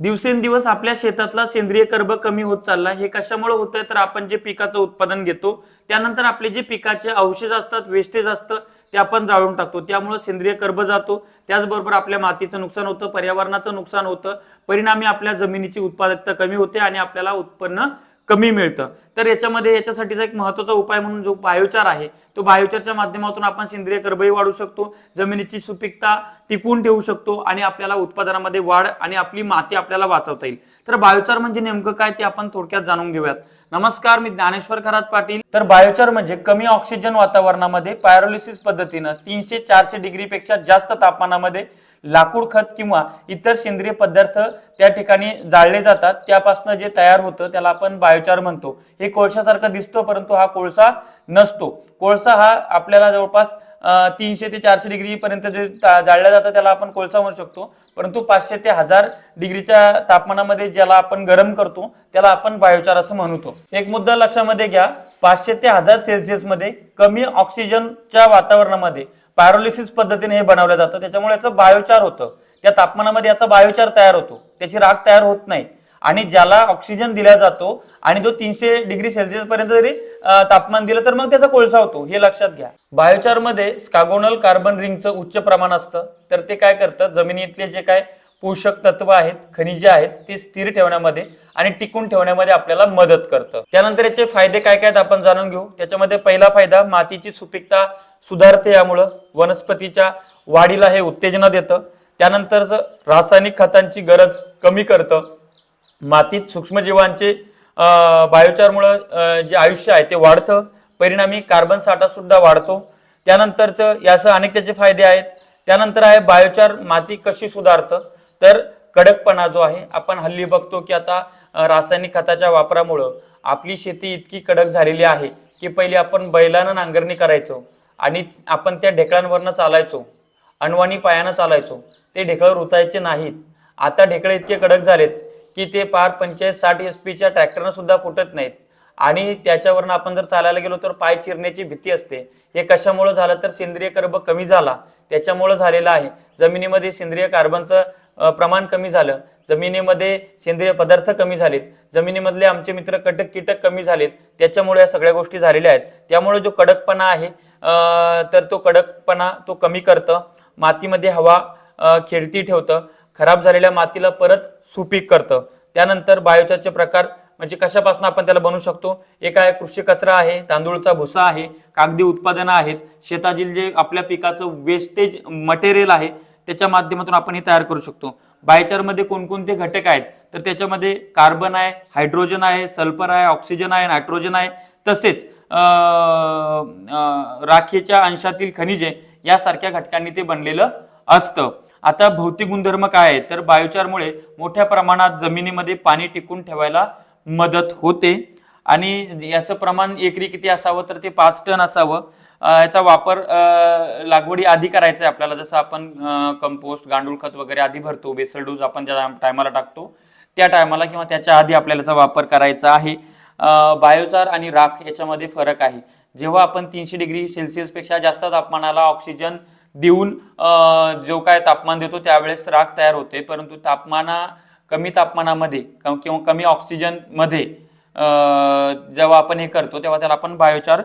दिवसेंदिवस आपल्या शेतातला सेंद्रिय कर्ब कमी होत चालला हे कशामुळे होतंय? तर आपण जे पिकाचं उत्पादन घेतो त्यानंतर आपले जे पिकाचे अवशेष असतात वेस्टेज असतं ते आपण जाळून टाकतो. त्यामुळे सेंद्रिय कर्ब जातो. त्याचबरोबर आपल्या मातीचं नुकसान होतं पर्यावरणाचं नुकसान होतं. परिणामी आपल्या जमिनीची उत्पादकता कमी होते आणि आपल्याला उत्पन्न कमी मिळतं. तर याच्यामध्ये याच्यासाठीचा एक महत्त्वाचा उपाय म्हणून जो बायोचार आहे तो बायोचारच्या माध्यमातून आपण सेंद्रिय कर्बही वाढू शकतो जमिनीची सुपीकता टिकवून ठेवू शकतो आणि आपल्याला उत्पादनामध्ये वाढ आणि आपली माती आपल्याला वाचवता येईल. तर बायोचार म्हणजे नेमकं काय ते आपण थोडक्यात जाणून घेऊयात. नमस्कार मी ज्ञानेश्वर खरात पाटील. तर बायोचार म्हणजे कमी ऑक्सिजन वातावरणामध्ये पायरोलिसिस पद्धतीनं तीनशे चारशे डिग्री पेक्षा जास्त तापमानामध्ये लाकूड खत किंवा इतर सेंद्रिय पदार्थ त्या ठिकाणी जाळले जातात. त्यापासून जे तयार होतं त्याला आपण बायोचार म्हणतो. हे कोळशासारखा दिसतो परंतु हा कोळसा नसतो. कोळसा हा आपल्याला जवळपास तीनशे ते चारशे डिग्री पर्यंत जे जाळल्या जातं त्याला आपण कोळसा म्हणू शकतो. परंतु पाचशे ते हजार डिग्रीच्या तापमानामध्ये ज्याला आपण गरम करतो त्याला आपण बायोचार असं म्हणतो. एक मुद्दा लक्षामध्ये घ्या. पाचशे ते हजार सेल्सिअसमध्ये कमी ऑक्सिजनच्या वातावरणामध्ये पॅरोलिसिस पद्धतीने हे बनवलं जातं. त्याच्यामुळे याचं बायोचार होतं. त्या तापमानामध्ये याचा बायोचार तयार होतो. त्याची राख तयार होत नाही. आणि ज्याला ऑक्सिजन दिला जातो आणि तो तीनशे डिग्री सेल्सिअस पर्यंत जरी तापमान दिलं तर मग त्याचा कोळसा होतो. हे लक्षात घ्या. बायोचारमध्ये स्कागोनल कार्बन रिंगचं उच्च प्रमाण असतं. तर ते काय करतं? जमिनीतले जे काय पोषक तत्व आहेत खनिजे आहेत ते स्थिर ठेवण्यामध्ये आणि टिकून ठेवण्यामध्ये आपल्याला मदत करतं. त्यानंतर याचे फायदे काय काय आपण जाणून घेऊ. त्याच्यामध्ये पहिला फायदा मातीची सुपीकता सुधारते यामुळं वनस्पतीच्या वाढीला हे उत्तेजना देतं. त्यानंतर रासायनिक खतांची गरज कमी करतं. मातीत सूक्ष्मजीवांचे बायोचारमुळं जे आयुष्य आहे ते वाढतं. परिणामी कार्बन साठा सुद्धा वाढतो. त्यानंतरच यासह अनेक त्याचे फायदे आहेत. त्यानंतर आहे बायोचार माती कशी सुधारतं? तर कडकपणा जो आहे आपण हल्ली बघतो की आता रासायनिक खताच्या वापरामुळं आपली शेती इतकी कडक झालेली आहे की पहिले आपण बैलानं नांगरणी करायचो आणि आपण त्या ढेकळांवरनं चालायचो अनवाणी पायानं चालायचो. ते ढेकळं रुतायचे नाहीत. आता ढेकळे इतके कडक झालेत की ते पार पंचायत साठ एस पीच्या ट्रॅक्टरनं सुद्धा फुटत नाहीत. आणि त्याच्यावरनं आपण जर चालायला गेलो तर पाय चिरण्याची भीती असते. हे कशामुळे झालं तर सेंद्रिय कर्ब कमी झाला. त्याच्यामुळे झालेलं आहे. जमिनीमध्ये सेंद्रिय कार्बनचं प्रमाण कमी झालं. जमिनीमध्ये सेंद्रिय पदार्थ कमी झालेत. जमिनीमधले आमचे मित्र कटक कीटक कमी झालेत. त्याच्यामुळे या सगळ्या गोष्टी झालेल्या आहेत. त्यामुळे जो कडकपणा आहे तर तो कडकपणा तो कमी करतं. मातीमध्ये हवा खेळती ठेवतं. खराब झालेल्या मातीला परत सुपीक करतं. त्यानंतर बायोचारचे प्रकार म्हणजे कशापासून आपण त्याला बनवू शकतो? एक आहे कृषी कचरा आहे तांदूळचा भुसा आहे कागदी उत्पादनं आहेत. शेतातील जे आपल्या पिकाचं वेस्टेज मटेरियल आहे त्याच्या माध्यमातून आपण हे तयार करू शकतो. बायचारमध्ये कोणकोणते घटक आहेत? तर त्याच्यामध्ये कार्बन आहे हायड्रोजन आहे सल्फर आहे ऑक्सिजन आहे नायट्रोजन आहे. तसेच राखेच्या अंशातील खनिजे यासारख्या घटकांनी ते बनलेलं असतं. आता भौतिक गुणधर्म काय आहे तर बायोचारमुळे मोठ्या प्रमाणात जमिनीमध्ये पाणी टिकून ठेवायला मदत होते. आणि याचं प्रमाण एकरी किती असावं? तर ते पाच टन असावं. याचा वापर लागवडी आधी करायचा आहे आपल्याला. जसं आपण कंपोस्ट गांडूळ खत वगैरे आधी भरतो. बेसल डोज आपण ज्या टायमाला टाकतो त्या टायमाला किंवा त्याच्या आधी आपल्याला याचा वापर करायचा आहे. बायोचार आणि राख याच्यामध्ये फरक आहे. जेव्हा आपण तीनशे डिग्री सेल्सिअसपेक्षा जास्त तापमानाला ऑक्सिजन देऊन जो काय तापमान देतो त्यावेळेस राख तयार होते. परंतु तापमाना कमी तापमानामध्ये क- किंवा कमी ऑक्सिजनमध्ये जेव्हा आपण हे करतो तेव्हा त्याला आपण बायोचार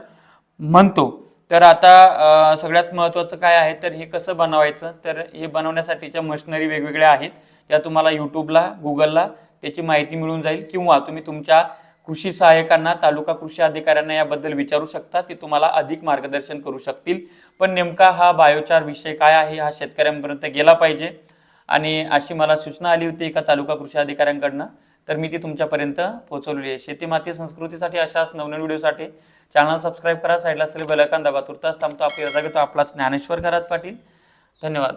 म्हणतो. तर आता सगळ्यात महत्त्वाचं काय आहे तर हे कसं बनवायचं? तर हे बनवण्यासाठीच्या मशिनरी वेगवेगळ्या आहेत. या तुम्हाला यूट्यूबला गुगलला त्याची माहिती मिळून जाईल किंवा तुम्ही तुमच्या कृषी सहाय्यकांना तालुका कृषी अधिकाऱ्यांना याबद्दल विचारू शकता. ते तुम्हाला अधिक मार्गदर्शन करू शकतील. पण नेमका हा बायोचार विषय काय आहे हा शेतकऱ्यांपर्यंत गेला पाहिजे. आणि अशी मला सूचना आली होती एका तालुका कृषी अधिकाऱ्यांकडनं. तर मी ती तुमच्यापर्यंत पोहोचवलेली आहे. शेतीमाती संस्कृतीसाठी अशाच नवनवीन व्हिडिओसाठी चॅनल सबस्क्राईब करा साईडला असलेले बेलायकॉन दाबा. तुर्तास थांबतो आपली रजा घेतो. आपला ज्ञानेश्वर घरात पाटील. धन्यवाद.